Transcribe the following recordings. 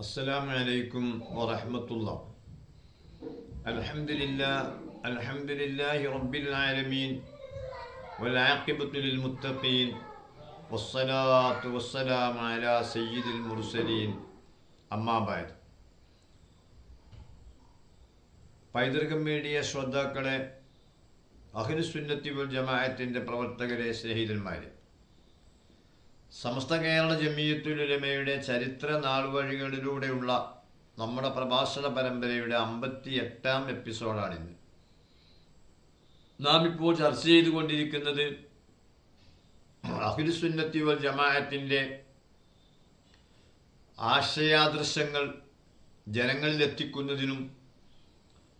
السلام عليكم ورحمة الله الحمد لله الحمد لله رب العالمين والعاقبة للمتقين والصلاة والسلام على سيد المرسلين أما بعد പൈതൃകം മീഡിയ ശ്രോതാക്കളെ അഖിലുസുന്നത്തി വൽ ജമാഅത്തിൻ്റെ പ്രവർത്തകരെ സ്നേഹിതന്മാരെ സമസ്ത കേരള ജമീയത്തുലുലമയുടെ ചരിത്ര നാൾവഴികളിലൂടെയുള്ള നമ്മുടെ പ്രഭാഷണ പരമ്പരയുടെ അമ്പത്തി എട്ടാം എപ്പിസോഡാണിന്ന് നാം ഇപ്പോൾ ചർച്ച ചെയ്തുകൊണ്ടിരിക്കുന്നത് അഖിലുസുന്നത്തി വൽ ജമാഅത്തിന്റെ ആശയാദർശങ്ങൾ ജനങ്ങളിൽ എത്തിക്കുന്നതിനും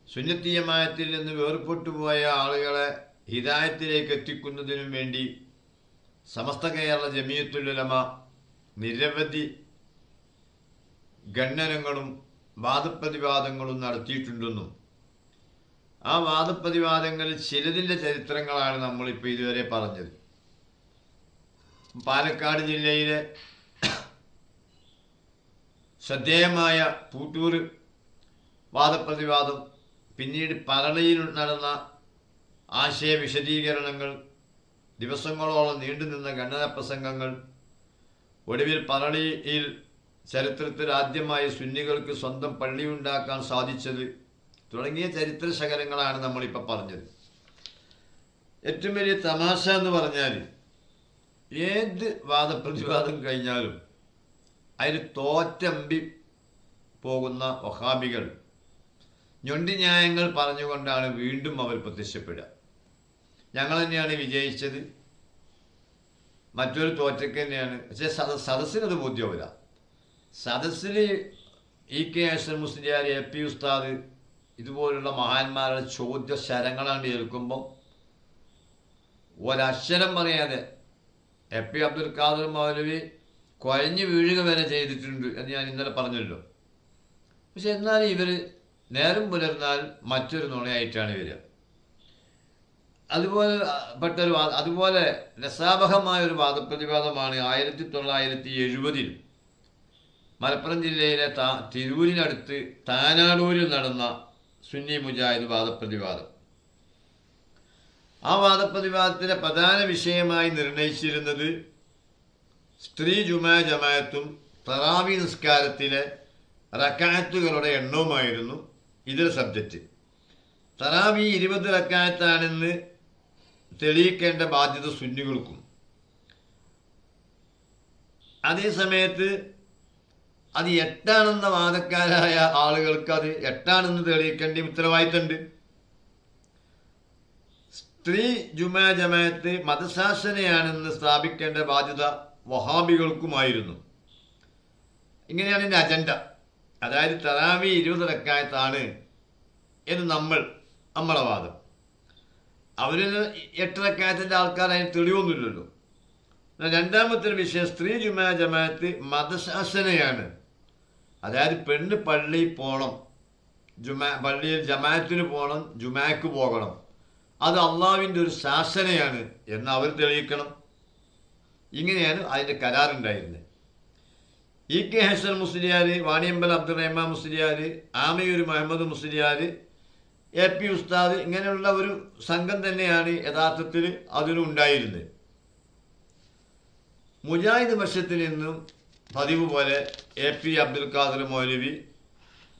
സുന്നത്തി ജമാഅത്തിൽ നിന്ന് വേർപെട്ടുപോയ ആളുകളെ ഹിതായത്തിലേക്ക് എത്തിക്കുന്നതിനും വേണ്ടി സമസ്ത കേരള ജമീയത്തുലമ നിരവധി ഖണ്ഡനങ്ങളും വാദപ്രതിവാദങ്ങളും നടത്തിയിട്ടുണ്ടെന്നും ആ വാദപ്രതിവാദങ്ങളിൽ ചിലതിന്റെ ചരിത്രങ്ങളാണ് നമ്മളിപ്പോൾ ഇതുവരെ പറഞ്ഞത്. പാലക്കാട് ജില്ലയിലെ ശ്രദ്ധേയമായ പൂട്ടൂർ വാദപ്രതിവാദം പിന്നീട് പറളിയിൽ നടന്ന ആശയ വിശദീകരണങ്ങൾ ദിവസങ്ങളോളം നീണ്ടുനിന്ന ഖണ്ഡന പ്രസംഗങ്ങൾ ഒടുവിൽ പറളിയിൽ ചരിത്രത്തിൽ ആദ്യമായി സുന്നികൾക്ക് സ്വന്തം പള്ളിയുണ്ടാക്കാൻ സാധിച്ചത് തുടങ്ങിയ ചരിത്ര ശകലങ്ങളാണ് നമ്മളിപ്പോൾ പറഞ്ഞത്. ഏറ്റവും വലിയ തമാശ എന്ന് പറഞ്ഞാൽ ഏത് വാദപ്രതിവാദം കഴിഞ്ഞാലും അതിൽ തോറ്റമ്പി പോകുന്ന വഹാബികൾ. ഞൊണ്ടി ന്യായങ്ങൾ പറഞ്ഞുകൊണ്ടാണ് വീണ്ടും അവർ പ്രത്യക്ഷപ്പെടുക. ഞങ്ങൾ തന്നെയാണ് വിജയിച്ചത്. മറ്റൊരു തോറ്റക്ക് തന്നെയാണ്. പക്ഷേ സദ സദസ്സിനത് ബോധ്യമില്ല സദസ്സിൽ E K Ashar Musliyar A P Ustad ഇതുപോലുള്ള മഹാന്മാരുടെ ചോദ്യ ശരങ്ങളാണ് കേൾക്കുമ്പം ഒരക്ഷരം പറയാതെ എ പി അബ്ദുൽ ഖാദർ മൗലവി കുഴഞ്ഞു വീഴുക വരെ ചെയ്തിട്ടുണ്ട് എന്ന് ഞാൻ ഇന്നലെ പറഞ്ഞല്ലോ. പക്ഷെ എന്നാലും ഇവർ നേരം പുലർന്നാൽ മറ്റൊരു നുണയായിട്ടാണ് വരിക. അതുപോലെ പെട്ടൊരു അതുപോലെ രസാവഹമായ ഒരു വാദപ്രതിവാദമാണ് ആയിരത്തി തൊള്ളായിരത്തി എഴുപതിൽ മലപ്പുറം ജില്ലയിലെ താ തിരൂരിനടുത്ത് താനാടൂരിൽ നടന്ന സുന്നി മുജാഹിദ് വാദപ്രതിവാദം. ആ വാദപ്രതിവാദത്തിലെ പ്രധാന വിഷയമായി നിർണയിച്ചിരുന്നത് സ്ത്രീ ജുമാ ജമായത്തും തറാവി നിസ്കാരത്തിലെ റക്കാത്തുകളുടെ എണ്ണവുമായിരുന്നു ഇതിലെ സബ്ജക്റ്റ്. തറാവി ഇരുപത് റക്കാത്താണെന്ന് തെളിയിക്കേണ്ട ബാധ്യത സുന്നികൾക്കും. അതേ സമയത്ത് അത് എട്ടാണെന്ന വാദക്കാരായ ആളുകൾക്ക് അത് എട്ടാണെന്ന് തെളിയിക്കേണ്ട ഉത്തരവാദിത്തമുണ്ട്. സ്ത്രീ ജുമാ ജമാഅത്ത് മതശാസനയാണെന്ന് സ്ഥാപിക്കേണ്ട ബാധ്യത വഹാബികൾക്കുമായിരുന്നു. ഇങ്ങനെയാണ് എന്റെ അജണ്ട അതായത് തറാവി ഇരുപത് റക്കായത്താണ് എന്ന് നമ്മൾ നമ്മളെ വാദം. അവരിൽ എട്ട് റക്കായത്തിന്റെ ആൾക്കാർ അതിന് തെളിവൊന്നുമില്ലല്ലോ രണ്ടാമത്തെ വിഷയം സ്ത്രീ ജുമാ ജമാഅത്ത് മതശാസനയാണ് അതായത് പെണ്ണ് പള്ളി പോകണം ജുമാ പള്ളിയിൽ ജമാഅത്തിന് പോകണം ജുമാക്ക് പോകണം. അത് അള്ളാവിന്റെ ഒരു ശാസനയാണ് എന്ന് അവർ തെളിയിക്കണം. ഇങ്ങനെയാണ് അതിന്റെ കരാറുണ്ടായിരുന്നത്. E K Hasan Musliyar Vaniyambalam Abdurahman Musliyar Amayur Muhammad Musliyar A P Ustad ഇങ്ങനെയുള്ള ഒരു സംഘം തന്നെയാണ് യഥാർത്ഥത്തിൽ അതിനുണ്ടായിരുന്നത് മുജാഹിദ് പക്ഷത്തിൽ നിന്നും പതിവ് പോലെ A P Abdul Khader Maulavi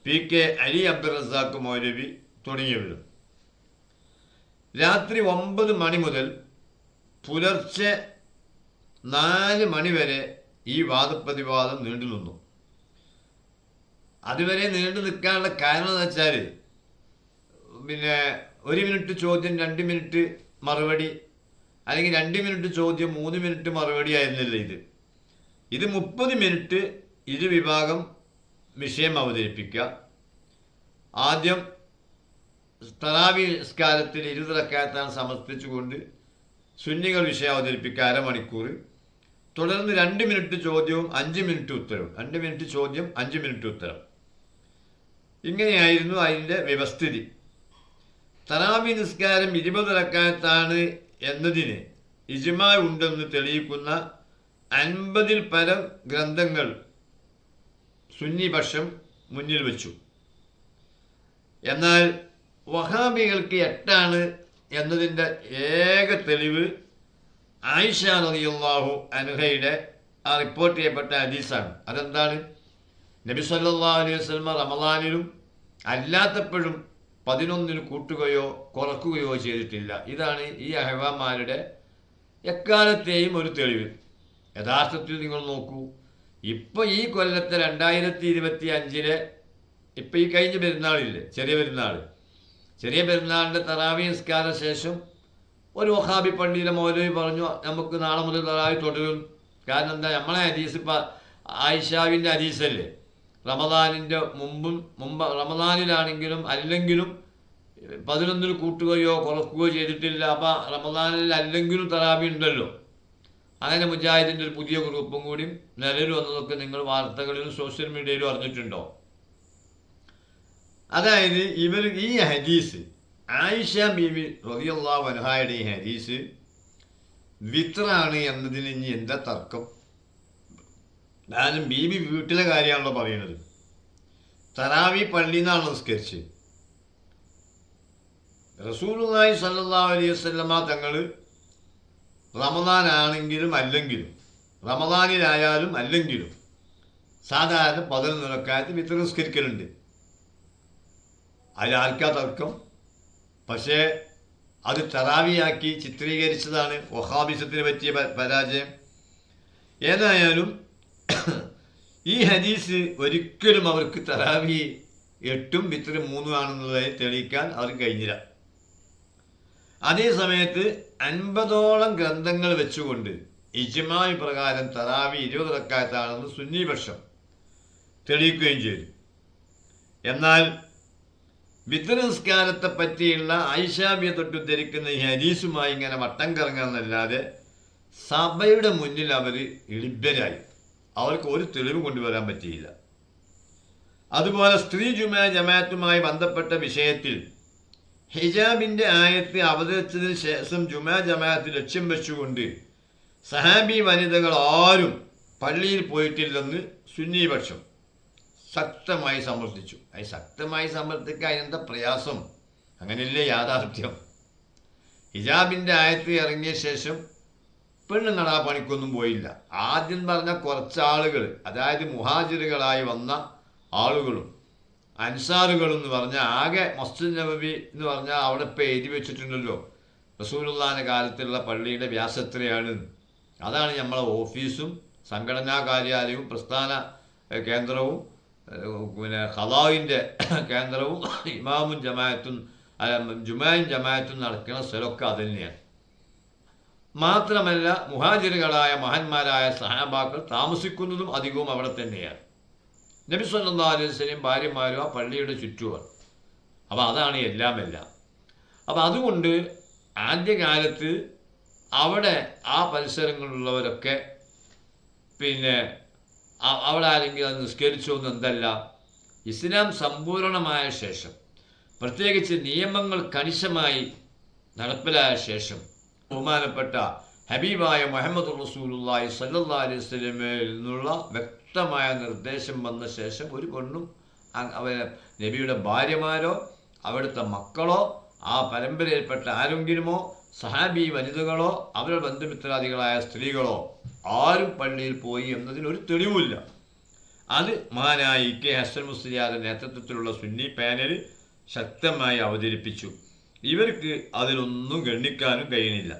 P K Ali Abdul Razak Maulavi തുടങ്ങിയവരും രാത്രി ഒമ്പത് മണി മുതൽ പുലർച്ചെ നാല് മണി വരെ ഈ വാദപ്രതിവാദം നീണ്ടു നിന്നു അതുവരെ നീണ്ടു നിൽക്കാനുള്ള കാരണം എന്ന് വെച്ചാൽ പിന്നെ ഒരു മിനിറ്റ് ചോദ്യം രണ്ട് മിനിറ്റ് മറുപടി അല്ലെങ്കിൽ രണ്ട് മിനിറ്റ് ചോദ്യം മൂന്ന് മിനിറ്റ് മറുപടി ആയിരുന്നില്ല ഇത്. ഇത് മുപ്പത് മിനിറ്റ് ഇരു വിഭാഗം വിഷയം അവതരിപ്പിക്കുക. ആദ്യം തറാവി നിസ്കാരത്തിൽ ഇരുതറക്കാത്താണ് സമർപ്പിച്ചുകൊണ്ട് സുന്നികൾ വിഷയം അവതരിപ്പിക്കുക അരമണിക്കൂർ. തുടർന്ന് രണ്ട് മിനിറ്റ് ചോദ്യവും അഞ്ച് മിനിറ്റ് ഉത്തരവും. രണ്ട് മിനിറ്റ് ചോദ്യം അഞ്ച് മിനിറ്റ് ഉത്തരം. ഇങ്ങനെയായിരുന്നു അതിന്റെ വ്യവസ്ഥിതി. തറാവി നിസ്കാരം ഇരുപത് റക്കാത്താണ് എന്നതിന് ഇജ്മാ ഉണ്ടെന്ന് തെളിയിക്കുന്ന അൻപതിൽ പരം ഗ്രന്ഥങ്ങൾ സുന്നിപക്ഷം മുന്നിൽ വച്ചു. എന്നാൽ വഹാബികൾക്ക് എട്ടാണ് എന്നതിന്റെ ഏക തെളിവ് ആയിഷ നദിയുള്ളാഹു അനുഹയുടെ ആ റിപ്പോർട്ട് ചെയ്യപ്പെട്ട ഹദീസാണ്. അതെന്താണ്? നബി സല്ലല്ലാഹു അലൈഹി വസ്ലമ റമദാനിലും അല്ലാത്തപ്പോഴും പതിനൊന്നിൽ കൂട്ടുകയോ കുറക്കുകയോ ചെയ്തിട്ടില്ല. ഇതാണ് ഈ അഹവാന്മാരുടെ എക്കാലത്തെയും ഒരു തെളിവ്. യഥാർത്ഥത്തിൽ നിങ്ങൾ നോക്കൂ. ഇപ്പോൾ ഈ കൊല്ലത്തെ രണ്ടായിരത്തി ഇരുപത്തി അഞ്ചിലെ ഇപ്പം ഈ കഴിഞ്ഞ പെരുന്നാളില്ലേ? ചെറിയ പെരുന്നാൾ ചെറിയ പെരുന്നാളിന്റെ തറാവി നിസ്കാര ശേഷം ഒരു വഹാബി പള്ളിയിലെ മൗലവി പറഞ്ഞു നമുക്ക് നാളെ മുതൽ തറാവി തുടരും. കാരണം എന്താ? നമ്മളെ അരീസ് ഇപ്പം ആയിഷാവിന്റെ ഹദീസല്ലേ? റമദാനിന്റെ മുമ്പും മുമ്പ് റമദാനിലാണെങ്കിലും അല്ലെങ്കിലും പതിനൊന്നിൽ കൂട്ടുകയോ കുറക്കുകയോ ചെയ്തിട്ടില്ല. അപ്പം റമദാനിൽ അല്ലെങ്കിലും തറാബി ഉണ്ടല്ലോ. അങ്ങനെ മുജാഹിദിന്റെ ഒരു പുതിയ ഗ്രൂപ്പും കൂടി നിലവിൽ വന്നതൊക്കെ നിങ്ങൾ വാർത്തകളിലും സോഷ്യൽ മീഡിയയിലും അറിഞ്ഞിട്ടുണ്ടോ? അതായത് ഇവർ ഈ ഹദീസ് ആയിഷ ബീവി റബിയുള്ള വനഹായുടെ ഈ ഹദീസ് വിത്രാണ് എന്നതിന് ഇനി എന്താ തർക്കം? ഞാനും ബീബി വീട്ടിലെ കാര്യമാണല്ലോ പറയുന്നത്. തറാവി പള്ളിയിൽ നിന്നാണ് നിസ്കരിച്ച്? റസൂലുള്ളാഹി സല്ലല്ലാഹു അലൈഹി വസല്ലമ തങ്ങൾ റമദാനാണെങ്കിലും അല്ലെങ്കിലും റമദാനിലായാലും അല്ലെങ്കിലും സാധാരണ പതിനൊന്ന് നിലക്കാലത്ത് വിത്ത് നിസ്കരിക്കലുണ്ട്. അതിലാർക്കാ തർക്കം? പക്ഷേ അത് തറാവിയാക്കി ചിത്രീകരിച്ചതാണ് വഹാബിസത്തിന് പറ്റിയ പരാജയം. ഏതായാലും ഈ ഹദീസ് ഒരിക്കലും അവർക്ക് തറാവി എട്ടും വിത്ര മൂന്നും ആണെന്നുള്ളത് തെളിയിക്കാൻ അവർക്ക് കഴിഞ്ഞില്ല. അതേ സമയത്ത് അൻപതോളം ഗ്രന്ഥങ്ങൾ വെച്ചുകൊണ്ട് ഇജ്മായി പ്രകാരം തറാവി ഇരുപത് റക്കാത്താണെന്ന് സുന്നിപക്ഷം തെളിയിക്കുകയും ചെയ്തു. എന്നാൽ വിത്തനസ്കാരത്തെ പറ്റിയുള്ള ഐഷാബിയെ തൊട്ട് ഉദ്ധരിക്കുന്ന ഈ ഹരീസുമായി ഇങ്ങനെ വട്ടം കറങ്ങാന്നല്ലാതെ സഭയുടെ മുന്നിൽ അവർ ഇളിഭ്യരായി അവർക്ക് ഒരു തെളിവ് കൊണ്ടുവരാൻ പറ്റിയില്ല. അതുപോലെ സ്ത്രീ ജുമ ജമാഅത്തുമായി ബന്ധപ്പെട്ട വിഷയത്തിൽ ഹിജാബിന്റെ ആയത്ത് അവതരിച്ചതിന് ശേഷം ജുമാ ജമാഅത്ത് ലക്ഷ്യം വെച്ചുകൊണ്ട് സഹാബി വനിതകൾ ആരും പള്ളിയിൽ പോയിട്ടില്ലെന്ന് സുന്നിപക്ഷം ശക്തമായി സമർത്ഥിച്ചു. അത് ശക്തമായി സമർത്ഥിക്കാൻ അതിനെന്താ പ്രയാസം? അങ്ങനെയല്ലേ യാഥാർത്ഥ്യം? ഹിജാബിന്റെ ആയത്ത് ഇറങ്ങിയ ശേഷം പെണ്ണുങ്ങൾ ആ പണിക്കൊന്നും പോയില്ല. ആദ്യം പറഞ്ഞ കുറച്ചാളുകൾ അതായത് മുഹാജിറുകളായി വന്ന ആളുകളും അൻസാറുകളും എന്ന് പറഞ്ഞാൽ ആകെ മസ്ജിദ് നബവി എന്ന് പറഞ്ഞാൽ അവിടെ ഇപ്പോൾ എഴുതി വെച്ചിട്ടുണ്ടല്ലോ. റസൂലുള്ളാന്റെ കാലത്തുള്ള പള്ളിയുടെ വ്യാസത്രയാണ് അതാണ് നമ്മളെ ഓഫീസും സംഘടനാ കാര്യാലയവും പ്രസ്ഥാന കേന്ദ്രവും പിന്നെ ഹദാവിന്റെ കേന്ദ്രവും ഇമാമും ജമായത്തും ജുമായും ജമായത്തും നടക്കുന്ന സ്ഥലമൊക്കെ അത് തന്നെയാണ്. മാത്രമല്ല മുഹാജിറുകളായ മഹാന്മാരായ സഹാബാക്കൾ താമസിക്കുന്നതും അധികവും അവിടെ തന്നെയാണ്. നബി വസല്ലം ഭാര്യമാരും ആ പള്ളിയുടെ ചുറ്റുമാണ്. അപ്പോൾ അതാണ് എല്ലാം എല്ലാം അപ്പോൾ അതുകൊണ്ട് ആദ്യകാലത്ത് അവിടെ ആ പരിസരങ്ങളിലുള്ളവരൊക്കെ പിന്നെ അവിടെ ആരെങ്കിലും അത് നിസ്കരിച്ചോ എന്തല്ല ഇസ്ലാം സമ്പൂർണമായ ശേഷം പ്രത്യേകിച്ച് നിയമങ്ങൾ കണിശമായി നടപ്പിലായ ശേഷം ബഹുമാനപ്പെട്ട ഹബീബായ മുഹമ്മദ് റസൂലുള്ളാഹി സല്ലല്ലാഹു അലൈഹി വസല്ലമയിൽ നിന്നുള്ള വ്യക്തമായ നിർദ്ദേശം വന്ന ശേഷം ഒരു പെണ്ണും അവ നബിയുടെ ഭാര്യമാരോ അവിടുത്തെ മക്കളോ ആ പരമ്പരയിൽപ്പെട്ട ആരെങ്കിലുമോ സഹാബി വനിതകളോ അവരുടെ ബന്ധുമിത്രാദികളായ സ്ത്രീകളോ ആരും പള്ളിയിൽ പോയി എന്നതിന് ഒരു തെളിവുമില്ല. അത് മഹാനായ ഇ കെ ഹസൻ മുസ്ലിയാരുടെ നേതൃത്വത്തിലുള്ള സുന്നി പാനൽ ശക്തമായി അവതരിപ്പിച്ചു. ഇവർക്ക് അതിലൊന്നും ഗണ്ണിക്കാനും കഴിയണില്ല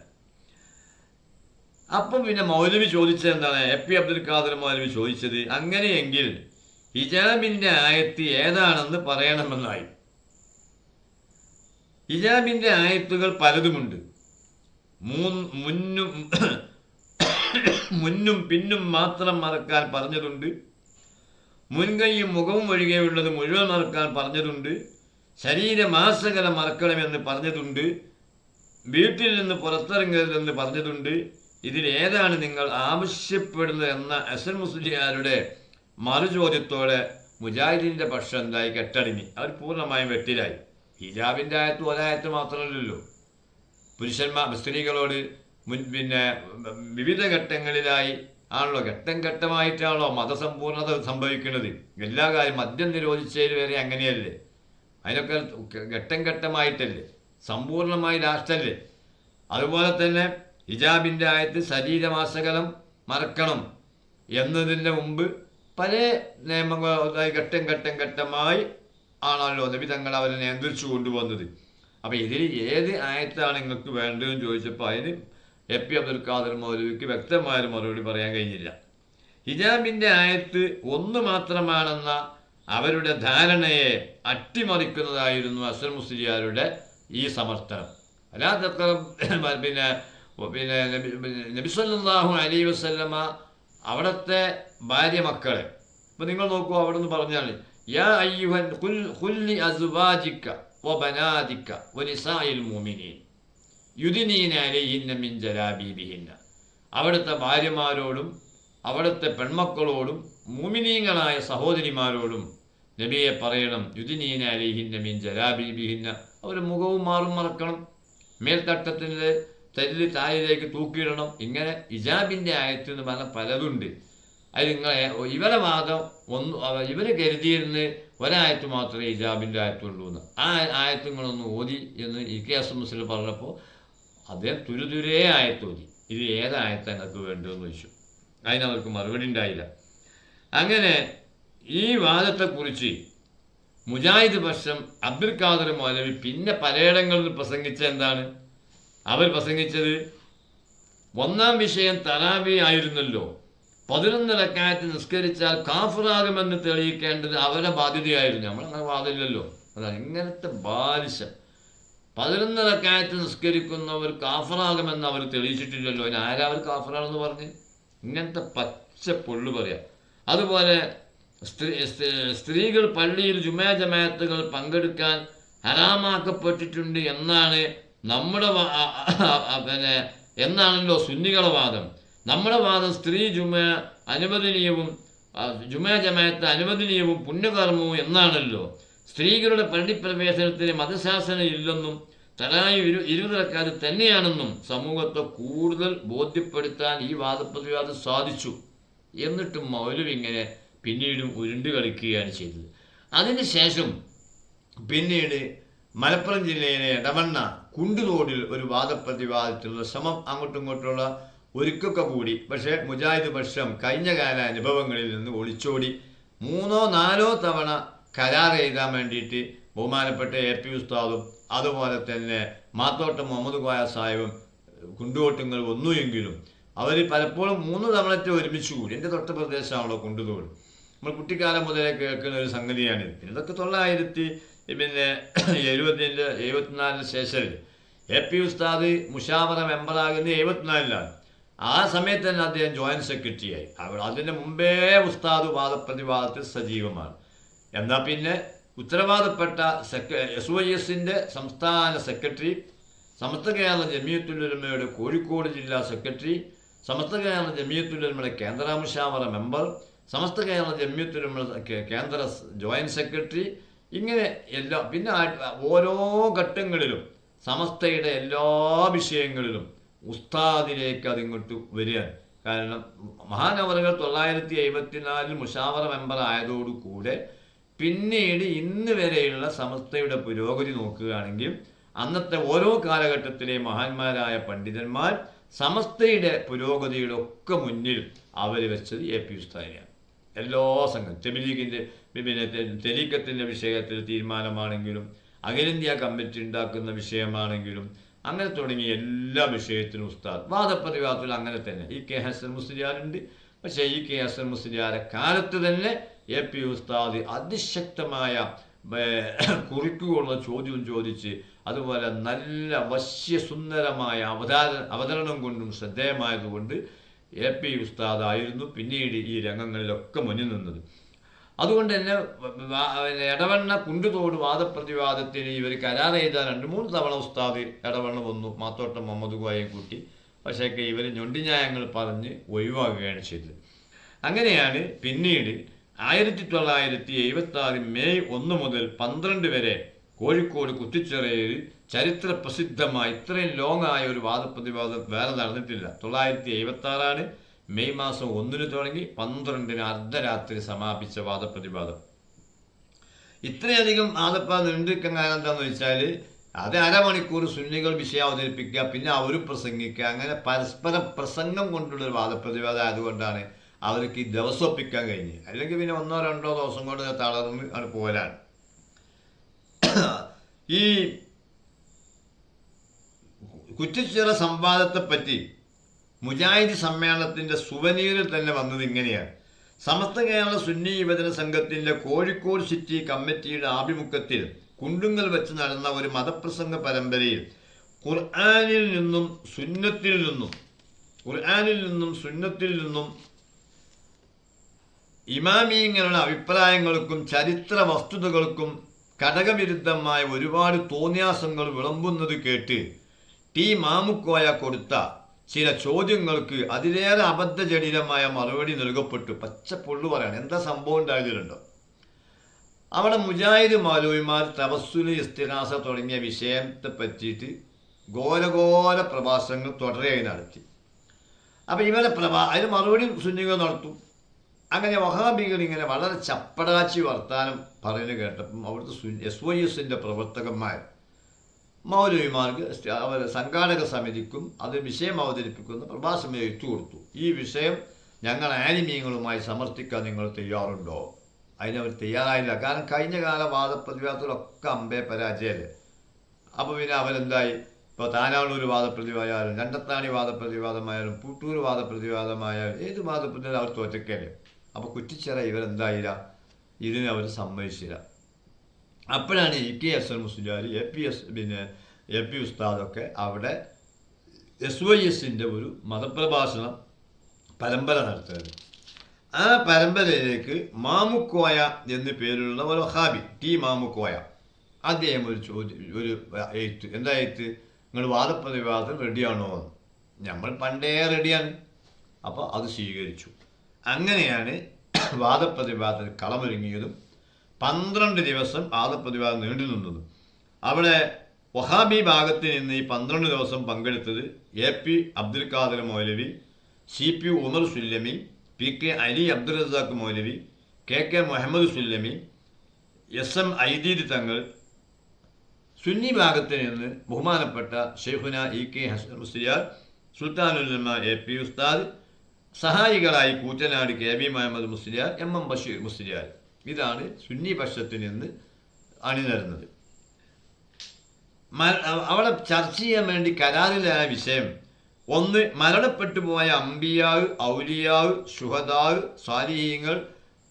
അപ്പം പിന്നെ മൗലവി ചോദിച്ചത് എന്താണ്? എ പി അബ്ദുൽ ഖാദർ മൗലവി ചോദിച്ചത് അങ്ങനെയെങ്കിൽ ഹിജാബിന്റെ ആയത്ത് ഏതാണെന്ന് പറയണമെന്നായി. ഹിജാബിന്റെ ആയത്തുകൾ പലതുമുണ്ട്. മൂന്ന് മുന്നും മുന്നും പിന്നും മാത്രം മറക്കാൻ പറഞ്ഞതുണ്ട്. മുൻകൈയും മുഖവും ഒഴികെയുള്ളത് മുഴുവൻ മറക്കാൻ പറഞ്ഞതുണ്ട്. ശരീരമാസകല മറക്കണമെന്ന് പറഞ്ഞതുണ്ട് വീട്ടിൽ നിന്ന് പുറത്തിറങ്ങരുതെന്ന് പറഞ്ഞതുണ്ട്. ഇതിലേതാണ് നിങ്ങൾ ആവശ്യപ്പെടുന്നത് എന്ന അസൻ മുസ്ലിയാരുടെ മറുചോദ്യത്തോടെ മുജാഹിദിന്റെ പക്ഷം എന്തായി? കെട്ടടിഞ്ഞി. അവർ പൂർണമായും വെട്ടിലായി. ഹിജാബിന്റെ ആയത്ത് ഒരായത്ത് മാത്രമല്ലല്ലോ. പുരുഷന്മാർ സ്ത്രീകളോട് മുൻ പിന്നെ വിവിധ ഘട്ടങ്ങളിലായി ആണല്ലോ ഘട്ടം ഘട്ടമായിട്ടാണല്ലോ മതസമ്പൂർണത സംഭവിക്കുന്നത്. എല്ലാ കാര്യം മദ്യം നിരോധിച്ചതിൽ വരെ അങ്ങനെയല്ലേ? അതിനൊക്കെ ഘട്ടം ഘട്ടമായിട്ടല്ലേ? സമ്പൂർണമായി ലാസ്റ്റല്ലേ അതുപോലെ തന്നെ ഹിജാബിന്റെ ആയത്ത് ശരീരമാസകലം മറക്കണം എന്നതിന്റെ മുമ്പ് പല നിയമങ്ങൾ ഘട്ടം ഘട്ടം ഘട്ടമായി ആണല്ലോ നബി തങ്ങൾ അവരെ നിയന്ത്രിച്ചു കൊണ്ടുവന്നത്. അപ്പോൾ ഇതിൽ ഏത് ആയത്താണ് നിങ്ങൾക്ക് വേണ്ടതെന്ന് ചോദിച്ചപ്പോൾ അതിന് എ പി അബ്ദുൽ ഖാദർ മൗലവിക്ക് വ്യക്തമായ മറുപടി പറയാൻ കഴിഞ്ഞില്ല. ഹിജാബിന്റെ ആയത്ത് ഒന്ന് മാത്രമാണെന്ന അവരുടെ ധാരണയെ അട്ടിമറിക്കുന്നതായിരുന്നു അസർ മുസ്ലിയാരുടെ ഈ സമർത്ഥനം. അല്ലാത്ത പിന്നെ പിന്നെ നബിസ്വല്ലാഹു അലി വസ്ലമ അവിടുത്തെ ഭാര്യ മക്കളെ. ഇപ്പം നിങ്ങൾ നോക്കൂ അവിടെ നിന്ന് പറഞ്ഞാൽ യാ അയ്യുഹൻ കുല്ലി അസുവാജിക്ക വ ബനാദിക്ക വ നിസായിൽ മുമിനീൻ യുദിനീന അലൈഹിന്ന മിൻ ജലാബീബിഹിന്ന. അവിടുത്തെ ഭാര്യമാരോടും അവിടുത്തെ പെൺമക്കളോടും മൂമിനീങ്ങളായ സഹോദരിമാരോടും നബിയെ പറയണം യുദിനീന അലൈഹിന്ന മിൻ ജലാബീബിഹിന്ന. അവർ മുഖവും മാറും മറക്കണം. മേൽത്തട്ടത്തിന്റെ തല്ല് താഴേക്ക് തൂക്കിയിടണം. ഇങ്ങനെ ഇജാബിന്റെ ആയത്ത് എന്ന് പറഞ്ഞ പലതുണ്ട്. അത് നിങ്ങളെ ഇവരെ വാദം ഒന്ന് ഇവർ കരുതിയിരുന്ന് ഒരായത്ത് മാത്രമേ ഇജാബിന്റെ ആയത്തുള്ളൂ എന്ന്. ആ ആയത്ത് നിങ്ങളൊന്ന് ഓതി എന്ന് ഇ കെ എസ് മുസ്ലിം പറഞ്ഞപ്പോൾ അദ്ദേഹം തുരുതുരേ ആയത്തോതി ഇത് ഏതായത്ത് നിങ്ങൾക്ക് വേണ്ടതെന്ന് ചോദിച്ചു. അതിനവർക്ക് മറുപടി ഉണ്ടായില്ല. അങ്ങനെ ഈ വാദത്തെക്കുറിച്ച് മുജാഹിദ് പക്ഷം അബ്ദുൽ ഖാദർ മൗലവി പിന്നെ പലയിടങ്ങളിൽ പ്രസംഗിച്ച എന്താണ്? അവർ പ്രസംഗിച്ചത് ഒന്നാം വിഷയം തലാബി ആയിരുന്നല്ലോ. പതിനൊന്ന് റക്കായത്ത് നിസ്കരിച്ചാൽ കാഫറാകുമെന്ന് തെളിയിക്കേണ്ടത് അവരുടെ ബാധ്യതയായിരുന്നു. നമ്മളങ്ങനെ വാദമില്ലല്ലോ അതാണ് ഇങ്ങനത്തെ ബാലിശം. പതിനൊന്ന് റക്കായത്ത് നിസ്കരിക്കുന്നവർ കാഫറാകുമെന്ന് അവർ തെളിയിച്ചിട്ടില്ലല്ലോ. അതിന് ആരാ അവർ കാഫറാണെന്ന് പറഞ്ഞ്? ഇങ്ങനത്തെ പച്ച പൊള്ളു പറയാം. അതുപോലെ സ്ത്രീ സ്ത്രീ- സ്ത്രീകൾ പള്ളിയിൽ ജുമാ ജമാഅത്തുകൾ പങ്കെടുക്കാൻ ഹരാമാക്കപ്പെട്ടിട്ടുണ്ട് എന്നാണ് നമ്മുടെ പിന്നെ എന്നാണല്ലോ സുന്നികളുടെ വാദം. നമ്മുടെ വാദം സ്ത്രീ ജുമ അനുവദനീയവും ജുമാ ജമാഅത്ത് അനുവദനീയവും പുണ്യകർമ്മവും എന്നാണല്ലോ. സ്ത്രീകളുടെ പള്ളിപ്രവേശനത്തിന് മതശാസനം ഇല്ലെന്നും തലായി ഇരു ഇരുതരക്കാര് തന്നെയാണെന്നും സമൂഹത്തെ കൂടുതൽ ബോധ്യപ്പെടുത്താൻ ഈ വാദപ്രതിവാദം സാധിച്ചു. എന്നിട്ടും മൗലവി ഇങ്ങനെ പിന്നീടും ഉരുണ്ട് കളിക്കുകയാണ് ചെയ്തത്. അതിനുശേഷം പിന്നീട് മലപ്പുറം ജില്ലയിലെ ഇടവണ്ണ കുണ്ടുതോടിൽ ഒരു വാദപ്രതിവാദത്തിലുള്ള ശ്രമം അങ്ങോട്ടും ഇങ്ങോട്ടുള്ള ഒരുക്കൊക്കെ കൂടി. പക്ഷേ മുജാഹിദ് പക്ഷം കഴിഞ്ഞ കാല അനുഭവങ്ങളിൽ നിന്ന് ഒളിച്ചോടി. മൂന്നോ നാലോ തവണ കരാർ എഴുതാൻ വേണ്ടിയിട്ട് ബഹുമാനപ്പെട്ട എ പി ഉസ്താദും അതുപോലെ തന്നെ മാത്തോട്ടം മുഹമ്മദ് കോയ സാഹിബും കുണ്ടുകോട്ടുങ്ങൾ ഒന്നുമെങ്കിലും അവർ പലപ്പോഴും മൂന്ന് തവണത്തെ ഒരുമിച്ച് കൂടി. എന്റെ തൊട്ട പ്രദേശമാണല്ലോ കുണ്ടുതോട്. നമ്മൾ കുട്ടിക്കാലം മുതലേ കേൾക്കുന്ന ഒരു സംഗതിയാണിത്. ഇതൊക്കെ തൊള്ളായിരത്തി പിന്നെ എഴുപത്തിന്റെ എഴുപത്തിനാലിന് ശേഷം എ പി ഉസ്താദ് മുഷാവറ മെമ്പറാകുന്ന എഴുപത്തിനാലിലാണ്. ആ സമയത്ത് തന്നെ അദ്ദേഹം ജോയിന്റ് സെക്രട്ടറിയായി അവിടെ അതിന് മുമ്പേ ഉസ്താദ് വാദപ്രതിവാദത്തിൽ സജീവമാണ്. എന്നാൽ പിന്നെ ഉത്തരവാദപ്പെട്ട സെക്ര എസ് വൈ എസിന്റെ സംസ്ഥാന സെക്രട്ടറി സമസ്ത കേരള ജമിയത്തുലുലമയുടെ കോഴിക്കോട് ജില്ലാ സെക്രട്ടറി സമസ്ത കേരള ജമിയത്തുലുലമയുടെ കേന്ദ്രാമശാമറ മെമ്പർ സമസ്ത കേരള ജമിയത്തുലുലമയുടെ കേ- കേന്ദ്ര ജോയിന്റ് സെക്രട്ടറി ഇങ്ങനെ എല്ലാ പിന്നെ ഓരോ ഘട്ടങ്ങളിലും സമസ്തയുടെ എല്ലാ വിഷയങ്ങളിലും ഉസ്താദിലേക്ക് അതിങ്ങോട്ട് വരികയാണ്. കാരണം മഹാനവറുകൾ തൊള്ളായിരത്തി എഴുപത്തിനാലിൽ മുഷാവറ മെമ്പർ ആയതോടുകൂടെ പിന്നീട് ഇന്ന് വരെയുള്ള സമസ്തയുടെ പുരോഗതി നോക്കുകയാണെങ്കിൽ അന്നത്തെ ഓരോ കാലഘട്ടത്തിലെ മഹാന്മാരായ പണ്ഡിതന്മാർ സമസ്തയുടെ പുരോഗതിയുടെ ഒക്കെ മുന്നിൽ അവർ വെച്ചത് എ പി ഉസ്താദിനെയാണ്. എല്ലാ സംഘം തെബിലീഗിന്റെ പിന്നെ തെലീക്കത്തിന്റെ വിഷയത്തിൽ തീരുമാനമാണെങ്കിലും അഖിലേന്ത്യാ കമ്മിറ്റി ഉണ്ടാക്കുന്ന വിഷയമാണെങ്കിലും അങ്ങനെ തുടങ്ങിയ എല്ലാ വിഷയത്തിലും ഉസ്താദ് വാദപ്രതിവാദത്തിൽ അങ്ങനെ തന്നെ. ഈ കെ ഹസൻ മുസ്ലിയാരുണ്ട്. പക്ഷേ ഈ കെ ഹസൻ മുസ്ലിയാരെ കാലത്ത് തന്നെ എ പി ഉസ്താദ് അതിശക്തമായ കുറിക്കുള്ള ചോദ്യവും ചോദിച്ച് അതുപോലെ നല്ല വശ്യസുന്ദരമായ അവതാര അവതരണം കൊണ്ടും ശ്രദ്ധേയമായതുകൊണ്ട് എ പി ഉസ്താദായിരുന്നു പിന്നീട് ഈ രംഗങ്ങളിലൊക്കെ മുന്നിൽ നിന്നത്. അതുകൊണ്ട് തന്നെ എടവണ്ണ കുണ്ടുതോട് വാദപ്രതിവാദത്തിന് ഇവർ കരാർ രണ്ട് മൂന്ന് തവണ ഉസ്താദ് ഇടവണ്ണ വന്നു മാത്തോട്ടം മുഹമ്മദ് കോയെ കൂട്ടി. പക്ഷേ ഇവർ ഞൊണ്ടിന്യായങ്ങൾ പറഞ്ഞ് ഒഴിവാക്കുകയാണ് ചെയ്തത്. അങ്ങനെയാണ് പിന്നീട് ആയിരത്തി തൊള്ളായിരത്തി എഴുപത്തി ആറ് മെയ് ഒന്ന് മുതൽ പന്ത്രണ്ട് വരെ കോഴിക്കോട് കുത്തിച്ചിറയിൽ ചരിത്ര പ്രസിദ്ധമായ ഇത്രയും ലോങ് ആയ ഒരു വാദപ്രതിവാദം വേറെ നടന്നിട്ടില്ല. തൊള്ളായിരത്തി എഴുപത്തി ആറാണ് മെയ് മാസം ഒന്നിന് തുടങ്ങി പന്ത്രണ്ടിന് അർദ്ധരാത്രി സമാപിച്ച വാദപ്രതിവാദം. ഇത്രയധികം വാദപ്രതിവാദം നീണ്ടിരിക്കാൻ കാരണം എന്താണെന്ന് വെച്ചാൽ അത് അരമണിക്കൂർ സുന്നികൾ വിഷയം അവതരിപ്പിക്കുക പിന്നെ അവരും പ്രസംഗിക്കുക അങ്ങനെ പരസ്പര പ്രസംഗം കൊണ്ടുള്ള ഒരു വാദപ്രതിവാദം ആയതുകൊണ്ടാണ് അവർക്ക് ഈ ദിവസമൊപ്പിക്കാൻ കഴിഞ്ഞ്. അല്ലെങ്കിൽ പിന്നെ ഒന്നോ രണ്ടോ ദിവസം കൊണ്ട് തളർന്ന് അത് പോരാണ് ഈ കുറ്റിച്ചിറ സംവാദത്തെപ്പറ്റി മുജാഹിദ് സമ്മേളനത്തിന്റെ സുവനീറിൽ തന്നെ വന്നത് ഇങ്ങനെയാണ്. സമസ്ത കേരള സുന്നി യുവജന സംഘത്തിന്റെ കോഴിക്കോട് സിറ്റി കമ്മിറ്റിയുടെ ആഭിമുഖ്യത്തിൽ കുണ്ടുങ്ങൽ വെച്ച് നടന്ന ഒരു മതപ്രസംഗ പരമ്പരയിൽ ഖുർആാനിൽ നിന്നും സുന്നത്തിൽ നിന്നും ഖുർആാനിൽ നിന്നും സുന്നത്തിൽ നിന്നും ഇമാമീങ്ങളുടെ അഭിപ്രായങ്ങൾക്കും ചരിത്ര വസ്തുതകൾക്കും ഘടകവിരുദ്ധമായ ഒരുപാട് തോന്നിയാസങ്ങൾ വിളമ്പുന്നത് കേട്ട് ടി മാമുക്കോയ കൊടുത്ത ചില ചോദ്യങ്ങൾക്ക് അതിലേറെ അബദ്ധജടിലമായ മറുപടി നൽകപ്പെട്ടു. പച്ച പൊള്ളു പറയാണ് എന്താ സംഭവം ഉണ്ടായതിലുണ്ടോ അവിടെ മുജാഹിദ് മൗലവിമാർ തവസ്സുൽ ഇസ്തിനാസ തുടങ്ങിയ വിഷയത്തെ പറ്റിയിട്ട് ഘോരഘോര പ്രഭാഷണങ്ങൾ തുടരെയായി നടത്തി. അപ്പം ഇവരെ പ്രഭാ അതിന് മറുപടി സുന്നികൾ നടത്തും. അങ്ങനെ വഹാബികൾ ഇങ്ങനെ വളരെ ചപ്പടാച്ചി വർത്താനം പറയുന്നത് കേട്ടപ്പം അവിടുത്തെ എസ് വൈ എസിന്റെ പ്രവർത്തകന്മാർ മൗലവിമാർക്ക് അവരെ സംഘാടക സമിതിക്കും അത് വിഷയം അവതരിപ്പിക്കുന്ന പ്രഭാഷണം എത്തു കൊടുത്തു. ഈ വിഷയം ഞങ്ങൾ ആനിമീയങ്ങളുമായി സമർത്ഥിക്കാൻ നിങ്ങൾ തയ്യാറുണ്ടോ? അതിനവർ തയ്യാറായില്ല. കാരണം കഴിഞ്ഞ കാല വാദപ്രതിവാദത്തിലൊക്കെ അമ്പേ പരാജയല്ലേ? അപ്പോൾ പിന്നെ അവരെന്തായി? ഇപ്പോൾ താനാളൂർ വാദപ്രതിവാദമായാലും രണ്ടത്താണി വാദപ്രതിവാദമായാലും പൂട്ടൂർ വാദപ്രതിവാദമായാലും ഏത് വാദപ്രതിവാദം അവർ തോറ്റക്കല്ലേ? അപ്പോൾ കുറ്റിച്ചിറ ഇവരെന്തായില്ല? ഇതിനെ അവർ സമ്മതിച്ചില്ല. അപ്പോഴാണ് E K S N Musliyar A P S പിന്നെ എ പി ഉസ്താദൊക്കെ അവിടെ എസ് വൈ എസിന്റെ ഒരു മതപ്രഭാഷണം പരമ്പര നടത്തുന്നത്. ആ പരമ്പരയിലേക്ക് മാമുക്കോയ എന്ന് പേരുള്ള ഒരു ഹാബി ടി മാമുക്കോയ. അദ്ദേഹം ഒരു ചോദ്യം ഒരു എഴുത്ത് എന്താ എഴുത്ത്? നിങ്ങൾ വാദപ്രതിവാദം റെഡിയാണോ എന്ന്. നമ്മൾ പണ്ടേ റെഡിയാണ് അപ്പോൾ അത് സ്വീകരിച്ചു. അങ്ങനെയാണ് വാദപ്രതിവാദത്തിൽ കളമൊരുങ്ങിയതും പന്ത്രണ്ട് ദിവസം വാദപ്രതിവാദം നീണ്ടു നിന്നതും. അവിടെ വഹാബി ഭാഗത്ത് നിന്ന് ഈ പന്ത്രണ്ട് ദിവസം പങ്കെടുത്തത് A P Abdul Khader Maulavi C P Umar Sullami P K Ali Abdul Razak Maulavi K K Muhammad Sullami S M Aideed Thangal Sunni ഭാഗത്ത് നിന്ന് ബഹുമാനപ്പെട്ട Shaikhuna E K Hasan Musliyar Sultanulama A P Ustad സഹായികളായി Koottanad K B Muhammad Musliyar M M Basheer Musliyar. ഇതാണ് സുന്നി പക്ഷത്തിൽ നിന്ന് അണിനിരുന്നത്. അവിടെ ചർച്ച ചെയ്യാൻ വേണ്ടി കരാറിലായ വിഷയം ഒന്ന് മരണപ്പെട്ടു പോയ അമ്പിയാവ് ഔലിയാവ് ശുഹദാവ് സ്വാലിഹീങ്ങൾ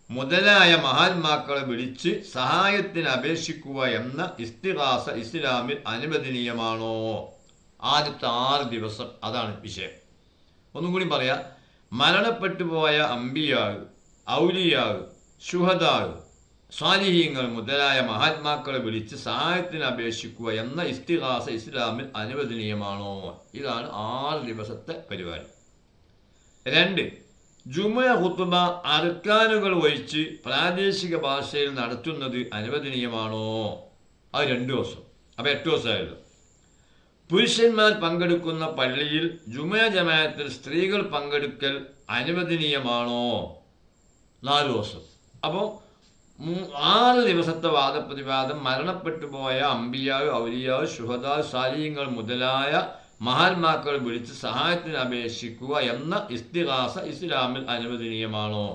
മുതലായ മഹാത്മാക്കളെ വിളിച്ച് സഹായത്തിന് അപേക്ഷിക്കുക എന്ന ഇസ്തിഹാസ ഇസ്ലാമിൽ അനുവദനീയമാണോ? ആദ്യത്തെ ആറ് ദിവസം അതാണ് വിഷയം. ഒന്നും കൂടി പറയാം. മരണപ്പെട്ടു പോയ അമ്പിയാവ് ഔലിയാവ് ശുഹദാവ് സ്വാലിഹീങ്ങൾ മുതലായ മഹാത്മാക്കളെ വിളിച്ച് സഹായത്തിന് അപേക്ഷിക്കുക എന്ന ഇസ്തിഹാസ ഇസ്ലാമിൽ അനുവദനീയമാണോ? ഇതാണ് ആറ് ദിവസത്തെ പരിപാടി. രണ്ട് ജുമ ഹുത്തുബ അർക്കാനുകൾ ഒഴിച്ച് പ്രാദേശിക ഭാഷയിൽ നടത്തുന്നത് അനുവദനീയമാണോ? അത് രണ്ട് ദിവസം. അപ്പോൾ എട്ട് ദിവസമായല്ലോ. പുരുഷന്മാർ പങ്കെടുക്കുന്ന പള്ളിയിൽ ജുമയ ജമായത്തിൽ സ്ത്രീകൾ പങ്കെടുക്കൽ അനുവദനീയമാണോ? നാല് ദിവസം. അപ്പോൾ ആറ് ദിവസത്തെ വാദപ്രതിവാദം മരണപ്പെട്ടു പോയ അമ്പിയാവ് ഔലിയാവ് ശുഹദ സാലിയങ്ങൾ മുതലായ മഹാത്മാക്കൾ വിളിച്ച് സഹായത്തിന് അപേക്ഷിക്കുക എന്ന ഇസ്തിഹാസ ഇസ്ലാമിൽ അനുവദനീയമാണോ?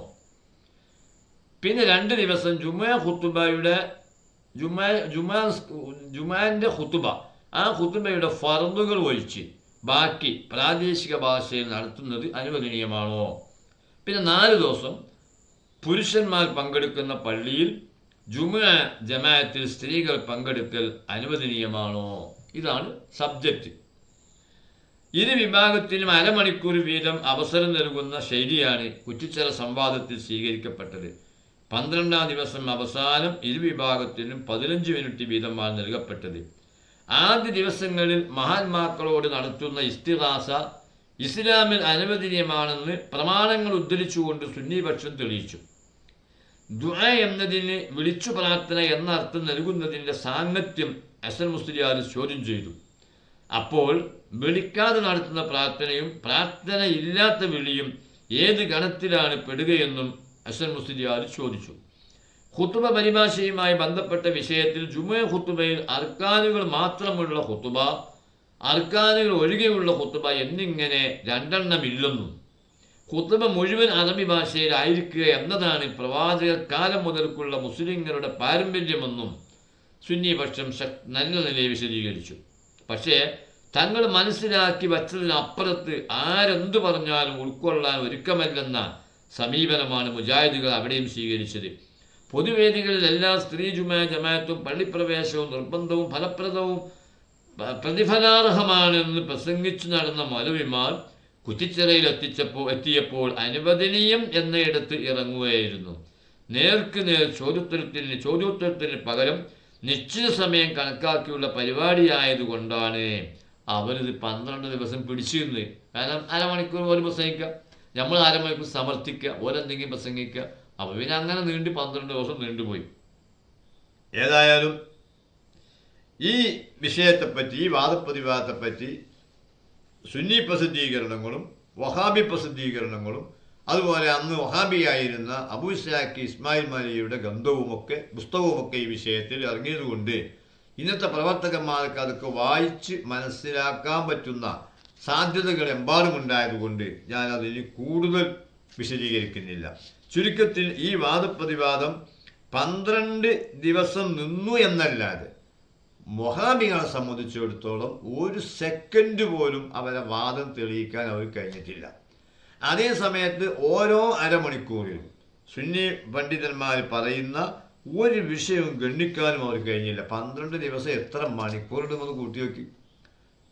പിന്നെ രണ്ട് ദിവസം ജുമ ഹുത്തുബയുടെ ജുമ ജുമ ജുമാന്റെ ഹുത്തുബ ആ ഹുത്തുബയുടെ ഫർദുകൾ ഒഴിച്ച് ബാക്കി പ്രാദേശിക ഭാഷയിൽ നടത്തുന്നത് അനുവദനീയമാണോ? പിന്നെ നാല് ദിവസം പുരുഷന്മാർ പങ്കെടുക്കുന്ന പള്ളിയിൽ ജുമ ജമാഅത്തിൽ സ്ത്രീകൾ പങ്കെടുക്കൽ അനുവദനീയമാണോ? ഇതാണ് സബ്ജക്റ്റ്. ഇരു വിഭാഗത്തിനും അരമണിക്കൂർ വീതം അവസരം നൽകുന്ന ശൈലിയാണ് കുറ്റിച്ചല സംവാദത്തിൽ സ്വീകരിക്കപ്പെട്ടത്. പന്ത്രണ്ടാം ദിവസം അവസാനം ഇരു വിഭാഗത്തിനും പതിനഞ്ച് മിനിറ്റ് വീതമാണ് നൽകപ്പെട്ടത്. ആദ്യ ദിവസങ്ങളിൽ മഹാത്മാക്കളോട് നടത്തുന്ന ഇസ്തിഹാസ ഇസ്ലാമിൽ അനുവദനീയമാണെന്ന് പ്രമാണങ്ങൾ ഉദ്ധരിച്ചുകൊണ്ട് സുന്നിപക്ഷം തെളിയിച്ചു. ദുആ എന്നതിന് വിളിച്ചു പ്രാർത്ഥന എന്ന അർത്ഥം നൽകുന്നതിന്റെ സാങ്കത്യം അസൽ മുസ്ലിയാർ ചോദ്യം ചെയ്തു. അപ്പോൾ വിളിക്കാതെ നടത്തുന്ന പ്രാർത്ഥനയും പ്രാർത്ഥന ഇല്ലാത്ത വിളിയും ഏത് ഗണത്തിലാണ് പെടുകയെന്നും അസൻ മുസ്ലിയാർ ചോദിച്ചു. ഖുത്തുബ പരിഭാഷയുമായി ബന്ധപ്പെട്ട വിഷയത്തിൽ ജുമ ഹുത്തുബയിൽ അർക്കാനുകൾ മാത്രമുള്ള ഹുത്തുബ അർക്കാനുകൾ ഒഴികെയുള്ള ഹുത്തുബ എന്നിങ്ങനെ രണ്ടെണ്ണം ഇല്ലെന്നും. ഹുത്തുബ മുഴുവൻ അറബി ഭാഷയിലായിരിക്കുക എന്നതാണ് പ്രവാചക കാലം മുതൽക്കുള്ള മുസ്ലിങ്ങളുടെ പാരമ്പര്യമെന്നും സുന്നി പക്ഷം ശക് നല്ല നിലയിൽ വിശദീകരിച്ചു. പക്ഷേ തങ്ങൾ മനസ്സിലാക്കി വച്ചതിനപ്പുറത്ത് ആരെന്തു പറഞ്ഞാലും ഉൾക്കൊള്ളാൻ ഒരുക്കമല്ലെന്ന സമീപനമാണ് മുജാഹിദുകൾ അവിടെയും സ്വീകരിച്ചത്. പൊതുവേദികളിൽ എല്ലാ സ്ത്രീ ജുമാ ജമാഅത്തും പള്ളിപ്രവേശവും നിർബന്ധവും ഫലപ്രദവും പ്രതിഫലാർഹമാണെന്ന് പ്രസംഗിച്ചു നടന്ന മൗലവിമാർ കുറ്റിച്ചിറയിൽ എത്തിച്ചപ്പോൾ എത്തിയപ്പോൾ അനുവദനീയം എന്നയിടത്ത് ഇറങ്ങുകയായിരുന്നു. നേർക്ക് നേർ ചോദ്യോത്തരത്തിന് ചോദ്യോത്തരത്തിന് പകരം നിശ്ചിത സമയം കണക്കാക്കിയുള്ള പരിപാടിയായതുകൊണ്ടാണ് അവരിത് പന്ത്രണ്ട് ദിവസം പിടിച്ചിരുന്നത്. കാരണം അരമണിക്കൂർ ഒരു പ്രസംഗിക്കുക. നമ്മൾ അരമണിക്കൂർ സമർത്ഥിക്കുക. ഓരെന്തെങ്കിലും പ്രസംഗിക്കുക. അപ്പോൾ പിന്നെ അങ്ങനെ നീണ്ടി പന്ത്രണ്ട് ദിവസം നീണ്ടുപോയി ഏതായാലും ഈ വിഷയത്തെപ്പറ്റി ഈ വാദപ്രതിവാദത്തെപ്പറ്റി സുന്നി പ്രസിദ്ധീകരണങ്ങളും വഹാബി പ്രസിദ്ധീകരണങ്ങളും അതുപോലെ അന്ന് വഹാബിയായിരുന്ന അബു ഇസ്ലാഖി ഇസ്മായിൽ മലിയുടെ ഗന്ധവുമൊക്കെ പുസ്തകവുമൊക്കെ ഈ വിഷയത്തിൽ ഇറങ്ങിയതുകൊണ്ട് ഇന്നത്തെ പ്രവർത്തകന്മാർക്ക് അതൊക്കെ വായിച്ച് മനസ്സിലാക്കാൻ പറ്റുന്ന സാധ്യതകൾ എമ്പാടുമുണ്ടായതുകൊണ്ട് ഞാനതിന് കൂടുതൽ വിശദീകരിക്കുന്നില്ല. ചുരുക്കത്തിൽ ഈ വാദപ്രതിവാദം പന്ത്രണ്ട് ദിവസം നിന്നു എന്നല്ലാതെ മൊഹാബികളെ സംബന്ധിച്ചിടത്തോളം ഒരു സെക്കൻഡ് പോലും അവരെ വാദം തെളിയിക്കാൻ അവർ കഴിഞ്ഞിട്ടില്ല. അതേ സമയത്ത് ഓരോ അരമണിക്കൂറിലും സുന്നി പണ്ഡിതന്മാർ പറയുന്ന ഒരു വിഷയവും ഗണ്ണിക്കാനും അവർ കഴിഞ്ഞില്ല. പന്ത്രണ്ട് ദിവസം എത്ര മണിക്കൂറുണ്ടെന്ന് കൂട്ടി നോക്കി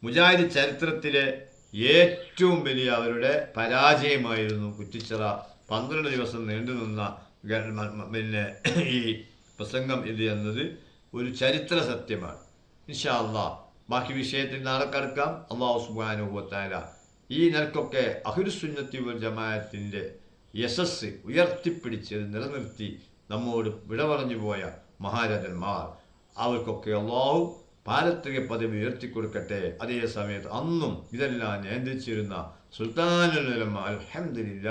മുജാഹിദ് ചരിത്രത്തിലെ ഏറ്റവും വലിയ അവരുടെ പരാജയമായിരുന്നു കുറ്റിച്ചിറ. പന്ത്രണ്ട് ദിവസം നീണ്ടുനിന്ന പിന്നെ ഈ പ്രസംഗം ഇത് എന്നത് ഒരു ചരിത്ര സത്യമാണ്. ഇൻഷാ അള്ളാ ബാക്കി വിഷയത്തിൽ നാളെ കടക്കാം. അള്ളാഹു സുബാനുഭവത്തായ ഈ നിലക്കൊക്കെ അഹുരുസുന്നത്തി ജമാഅത്തിന്റെ യശസ് ഉയർത്തിപ്പിടിച്ച് നിലനിർത്തി നമ്മോട് വിട പറഞ്ഞു പോയ മഹാരഥന്മാർ. അവർക്കൊക്കെ അള്ളാഹു പാരത്രിക പദവി ഉയർത്തിക്കൊടുക്കട്ടെ. അതേ സമയത്ത് അന്നും ഇതെല്ലാം നിയന്ത്രിച്ചിരുന്ന സുൽത്താനുൽ അലഹമില്ല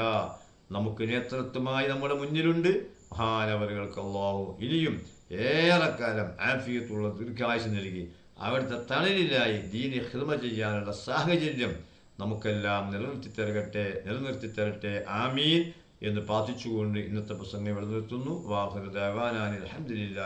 നമുക്ക് നേതൃത്വമായി നമ്മുടെ മുന്നിലുണ്ട്. മഹാനവറുകൾക്ക് അള്ളാഹു ഇനിയും ഏറെക്കാലം ആഫിയത്തുള്ള ദീർഘായുസ് നൽകി. അവിടുത്തെ തണലിലായി ദീനെ ഹിർമ ചെയ്യാനുള്ള സാഹചര്യം നമുക്കെല്ലാം നിലനിർത്തി തരട്ടെ നിലനിർത്തി തരട്ടെ. ആമീൻ എന്ന് പ്രാർത്ഥിച്ചുകൊണ്ട് ഇന്നത്തെ പ്രസംഗം ഇവിടെ നിർത്തുന്നു. വാഹുർ ദവാനാനി അലഹമുല്ലാ